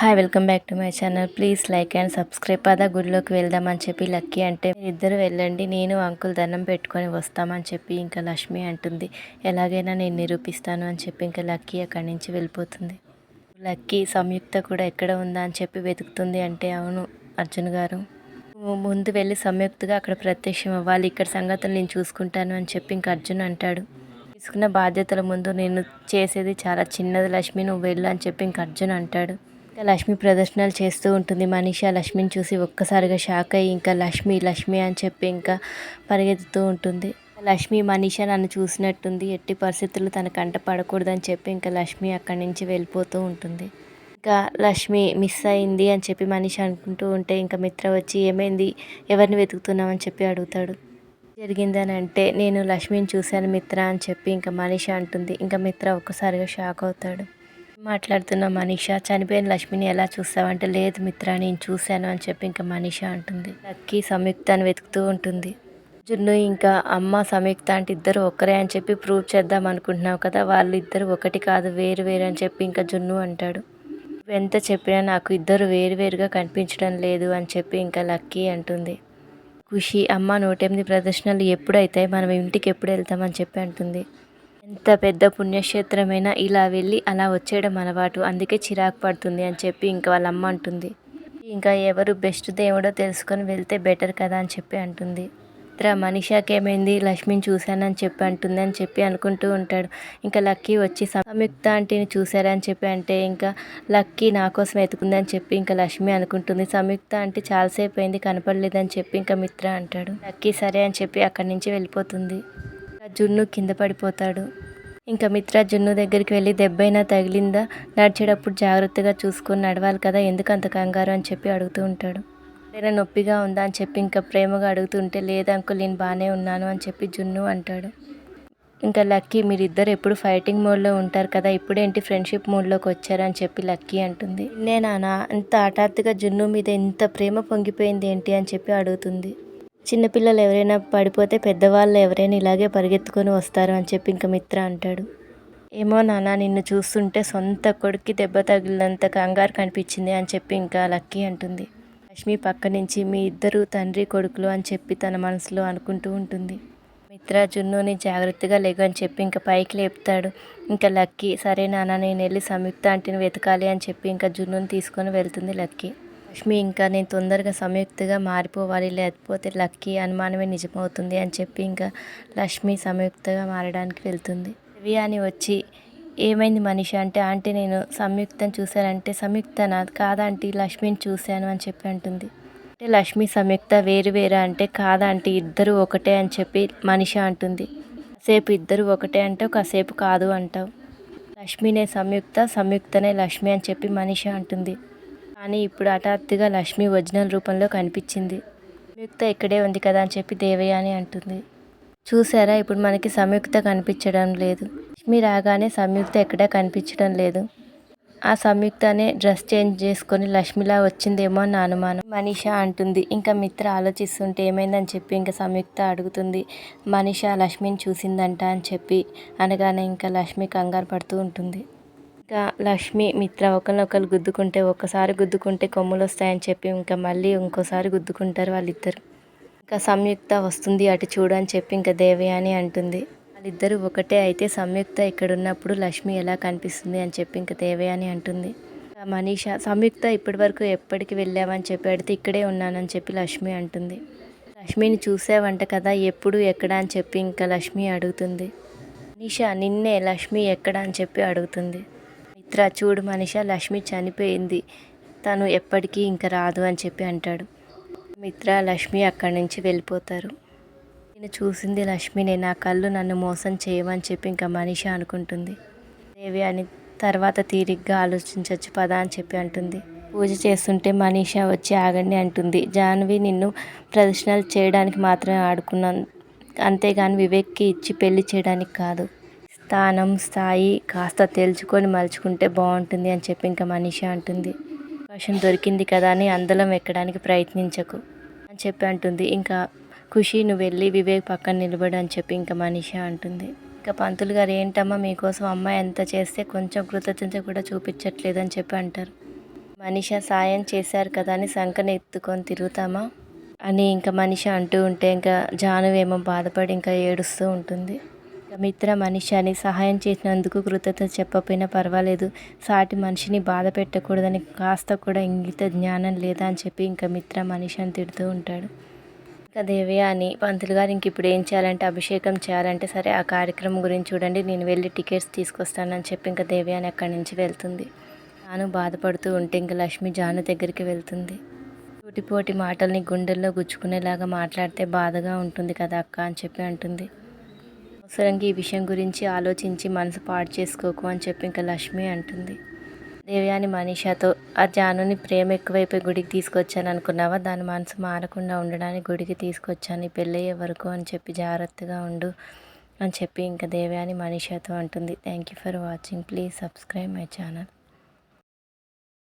Hi welcome back to my channel please like and subscribe అదా గుడిలోకి వెళ్దామని చెప్పి లక్కీ అంటే ఇద్దరు వెళ్ళండి నేను అంకుల్ దండం పెట్టుకొని వస్తామని చెప్పి ఇంకా లక్ష్మి అంటుంది. ఎలాగైనా నేను నిరూపిస్తాను అని చెప్పి ఇంకా లక్కీ అక్కడి నుంచి వెళ్ళిపోతుంది. లక్కీ సంయుక్త కూడా ఎక్కడ ఉందా అని చెప్పి వెతుకుతుంది అంటే అవును అర్జున్ గారు. నువ్వు ముందు వెళ్ళి సంయుక్తగా అక్కడ ప్రత్యక్షం అవ్వాలి. ఇక్కడ సంగతులు నేను చూసుకుంటాను అని చెప్పి ఇంకా అర్జున్ అంటాడు. తీసుకున్న బాధ్యతల ముందు నేను చేసేది చాలా చిన్నది లక్ష్మి నువ్వు వెళ్ళు అని చెప్పి ఇంకా అర్జున్ అంటాడు. ఇంకా లక్ష్మి ప్రదర్శనలు చేస్తూ ఉంటుంది. మనీషా లక్ష్మిని చూసి ఒక్కసారిగా షాక్ అయ్యి ఇంకా లక్ష్మి లక్ష్మి అని చెప్పి ఇంకా పరిగెత్తుతూ ఉంటుంది. లక్ష్మి మనీషా నన్ను చూసినట్టుంది. ఎట్టి పరిస్థితులు తన కంట పడకూడదని చెప్పి ఇంకా లక్ష్మి అక్కడి నుంచి వెళ్ళిపోతూ ఉంటుంది. ఇంకా లక్ష్మి మిస్ అయింది అని చెప్పి మనీష అనుకుంటూ ఉంటే ఇంకా మిత్ర వచ్చి ఏమైంది? ఎవరిని వెతుకుతున్నావు? అని చెప్పి అడుగుతాడు. జరిగిందని అంటే నేను లక్ష్మిని చూశాను మిత్ర అని చెప్పి ఇంకా మనీష అంటుంది. ఇంకా మిత్ర ఒక్కసారిగా షాక్ అవుతాడు. మాట్లాడుతున్న మనీష చనిపోయిన లక్ష్మిని ఎలా చూస్తావంటే లేదు మిత్ర నేను చూశాను అని చెప్పి ఇంకా మనీష అంటుంది. లక్కీ సంయుక్తాన్ని వెతుకుతూ ఉంటుంది. జున్ను ఇంకా అమ్మ సంయుక్త అంటే ఇద్దరు ఒక్కరే అని చెప్పి ప్రూవ్ చేద్దాం అనుకుంటున్నావు కదా వాళ్ళు ఇద్దరు ఒకటి కాదు వేరు వేరు అని చెప్పి ఇంకా జున్ను అంటాడు. ఎంత చెప్పినా నాకు ఇద్దరు వేరువేరుగా కనిపించడం లేదు అని చెప్పి ఇంకా లక్కీ అంటుంది. ఖుషి అమ్మ నూటెనిమిది ప్రదర్శనలు ఎప్పుడైతాయి మనం ఇంటికి ఎప్పుడు వెళ్తామని చెప్పి అంటుంది. ఎంత పెద్ద పుణ్యక్షేత్రమైనా ఇలా వెళ్ళి అలా వచ్చేయడం అలవాటు. అందుకే చిరాకు పడుతుంది అని చెప్పి ఇంకా వాళ్ళ అమ్మ అంటుంది. ఇంకా ఎవరు బెస్ట్ దేవుడో తెలుసుకొని వెళ్తే బెటర్ కదా అని చెప్పి అంటుంది. ఇతర మనీషాకి ఏమైంది లక్ష్మిని చూశానని చెప్పి అంటుంది అని చెప్పి అనుకుంటూ ఉంటాడు. ఇంకా లక్కీ వచ్చి సంయుక్త ఆంటీని చూశారని చెప్పి అంటే ఇంకా లక్కీ నా కోసం అని చెప్పి ఇంకా లక్ష్మి అనుకుంటుంది. సంయుక్త ఆంటీ చాలాసేపు అయింది కనపడలేదని చెప్పి ఇంకా మిత్ర అంటాడు. లక్కీ సరే అని చెప్పి అక్కడి నుంచి వెళ్ళిపోతుంది. జున్ను కింద పడిపోతాడు. ఇంకా మిత్ర జున్ను దగ్గరికి వెళ్ళి దెబ్బైనా తగిలిందా? నడిచేటప్పుడు జాగ్రత్తగా చూసుకొని నడవాలి కదా ఎందుకు అంత కంగారు అని చెప్పి అడుగుతూ ఉంటాడు. ఏదైనా నొప్పిగా ఉందా అని చెప్పి ఇంకా ప్రేమగా అడుగుతుంటే లేదు అంకుల్ నేను బాగానే ఉన్నాను అని చెప్పి జున్ను అంటాడు. ఇంకా లక్కీ మీరిద్దరు ఎప్పుడు ఫైటింగ్ మోడ్లో ఉంటారు కదా ఇప్పుడేంటి ఫ్రెండ్షిప్ మోడ్లోకి వచ్చారని చెప్పి లక్కీ అంటుంది. నేనా అంత హఠాత్తుగా జున్ను మీద ఇంత ప్రేమ పొంగిపోయింది ఏంటి? అని చెప్పి అడుగుతుంది. చిన్నపిల్లలు ఎవరైనా పడిపోతే పెద్దవాళ్ళు ఎవరైనా ఇలాగే పరిగెత్తుకొని వస్తారు అని చెప్పి ఇంకా మిత్ర అంటాడు. ఏమో నాన్న నిన్ను చూస్తుంటే సొంత కొడుక్కి దెబ్బ తగిలినంత కంగారు కనిపించింది అని చెప్పి ఇంకా లక్కీ అంటుంది. లక్ష్మి పక్క నుంచి మీ ఇద్దరు తండ్రి కొడుకులు అని చెప్పి తన మనసులో అనుకుంటూ ఉంటుంది. మిత్ర జున్నుని జాగ్రత్తగా లేగు అని చెప్పి ఇంకా పైకి లేపుతాడు. ఇంకా లక్కీ సరే నాన్న నేను వెళ్ళి సంయుక్త ఆంటీని వెతకాలి అని చెప్పి ఇంకా జున్నుని తీసుకొని వెళ్తుంది లక్కీ. లక్ష్మి ఇంకా నేను తొందరగా సంయుక్తగా మారిపోవాలి. లేకపోతే లక్కీ అనుమానమే నిజమవుతుంది అని చెప్పి ఇంకా లక్ష్మి సంయుక్తగా మారడానికి వెళ్తుంది. రవి అని వచ్చి ఏమైంది మనిషి? అంటే ఆంటీ నేను సంయుక్తను చూశానంటే సంయుక్త నా కాదంటీ లక్ష్మిని చూశాను అని చెప్పి అంటుంది. అంటే లక్ష్మి సంయుక్త వేరు వేరు అంటే కాదంటీ ఇద్దరు ఒకటే అని చెప్పి మనిషి అంటుంది. కాసేపు ఇద్దరు ఒకటే అంటే కాసేపు కాదు అంటావు. లక్ష్మినే సంయుక్త సంయుక్తనే లక్ష్మి అని చెప్పి మనిషి అంటుంది. కానీ ఇప్పుడు హఠాత్తుగా లక్ష్మి ఒరిజినల్ రూపంలో కనిపించింది. సంయుక్త ఇక్కడే ఉంది కదా అని చెప్పి దేవయ్య అని అంటుంది. చూసారా? ఇప్పుడు మనకి సంయుక్త కనిపించడం లేదు. లక్ష్మి రాగానే సంయుక్త ఎక్కడా కనిపించడం లేదు. ఆ సంయుక్తనే డ్రెస్ చేంజ్ చేసుకొని లక్ష్మిలా వచ్చిందేమో అని అనుమానం. మనీష అంటుంది. ఇంకా మిత్ర ఆలోచిస్తుంటే ఏమైందని చెప్పి ఇంకా సంయుక్త అడుగుతుంది. మనీష లక్ష్మిని చూసిందంట అని చెప్పి. అనగానే ఇంకా లక్ష్మి కంగారు పడుతూ ఉంటుంది. ఇంకా లక్ష్మి మిత్ర ఒకరినొకరు గుద్దుకుంటే ఒక్కసారి గుద్దుకుంటే కొమ్ములు వస్తాయని చెప్పి ఇంకా మళ్ళీ ఇంకోసారి గుద్దుకుంటారు వాళ్ళిద్దరు. ఇంకా సంయుక్త వస్తుంది అటు చూడు అని చెప్పి ఇంకా దేవయాని అంటుంది. వాళ్ళిద్దరూ ఒకటే అయితే సంయుక్త ఇక్కడ ఉన్నప్పుడు లక్ష్మి ఎలా కనిపిస్తుంది అని చెప్పి ఇంకా దేవయాని అంటుంది. మనీష సంయుక్త ఇప్పటి వరకు ఎప్పటికి వెళ్ళావని చెప్పి అడిగితే ఇక్కడే ఉన్నానని చెప్పి లక్ష్మి అంటుంది. లక్ష్మిని చూసావంట కదా ఎప్పుడు ఎక్కడ అని చెప్పి ఇంకా లక్ష్మి అడుగుతుంది. మనీష నిన్నే లక్ష్మి ఎక్కడ అని చెప్పి అడుగుతుంది. మిత్ర చూడు మనిష లక్ష్మి చనిపోయింది. తను ఎప్పటికీ ఇంకా రాదు అని చెప్పి అంటాడు. మిత్ర లక్ష్మి అక్కడి నుంచి వెళ్ళిపోతారు. నేను చూసింది లక్ష్మినే. నా కళ్ళు నన్ను మోసం చేయమని చెప్పి ఇంకా మనిష అనుకుంటుంది. దేవి అని తర్వాత తీరిగ్గా ఆలోచించవచ్చు పదా అని చెప్పి అంటుంది. పూజ చేస్తుంటే మనీషా వచ్చి ఆగండి అంటుంది. జాన్వి నిన్ను ప్రదర్శనలు చేయడానికి మాత్రమే ఆడుకున్నాను. అంతేగాని వివేక్కి ఇచ్చి పెళ్ళి చేయడానికి కాదు. స్థానం స్థాయి కాస్త తెలుసుకొని మలుచుకుంటే బాగుంటుంది అని చెప్పి ఇంకా మనిషి అంటుంది. అవకాశం దొరికింది కదా అని అందలం ఎక్కడానికి ప్రయత్నించకు అని చెప్పి అంటుంది. ఇంకా ఖుషి నువ్వు వెళ్ళి వివేక్ పక్కన నిలబడు అని చెప్పి ఇంకా మనిషి అంటుంది. ఇంకా పంతులు గారు ఏంటమ్మా మీకోసం అమ్మాయి ఎంత చేస్తే కొంచెం కృతజ్ఞత కూడా చూపించట్లేదు అని చెప్పి అంటారు. మనిష సాయం చేశారు కదా అని సంకన ఎత్తుకొని తిరుగుతామా? అని ఇంకా మనిషి అంటూ ఉంటే ఇంకా జానువేమో బాధపడి ఇంకా ఏడుస్తూ ఉంటుంది. మిత్ర మనిషి అని సహాయం చేసినందుకు కృతజ్ఞత చెప్పకపోయినా పర్వాలేదు. సాటి మనిషిని బాధ పెట్టకూడదని కాస్త కూడా ఇంగిత జ్ఞానం లేదా అని చెప్పి ఇంకా మిత్ర మనిషి అని తిడుతూ ఉంటాడు. ఇంకా దేవయ్య అని పంతులు గారు ఇంక ఇప్పుడు ఏం చేయాలంటే అభిషేకం చేయాలంటే సరే ఆ కార్యక్రమం గురించి చూడండి నేను వెళ్ళి టికెట్స్ తీసుకొస్తానని చెప్పి ఇంకా దేవయ్య అని అక్కడి నుంచి వెళ్తుంది. జాను బాధపడుతూ ఉంటే ఇంకా లక్ష్మి జాను దగ్గరికి వెళ్తుంది. పోటి మాటల్ని గుండెల్లో గుచ్చుకునేలాగా మాట్లాడితే బాధగా ఉంటుంది కదా అక్క అని చెప్పి అంటుంది. అవసరంగా ఈ విషయం గురించి ఆలోచించి మనసు పాడు చేసుకోకు అని చెప్పి ఇంకా లక్ష్మి అంటుంది. దేవయాని మనీషాతో ఆ జానుని ప్రేమ ఎక్కువైపోయి గుడికి తీసుకొచ్చాను అనుకున్నావా? దాని మనసు మారకుండా ఉండడానికి గుడికి తీసుకొచ్చాను. ఈ పెళ్ళయ్యే వరకు అని చెప్పి జాగ్రత్తగా ఉండు అని చెప్పి ఇంకా దేవయాని మనీషాతో అంటుంది. Thank you for watching please subscribe my channel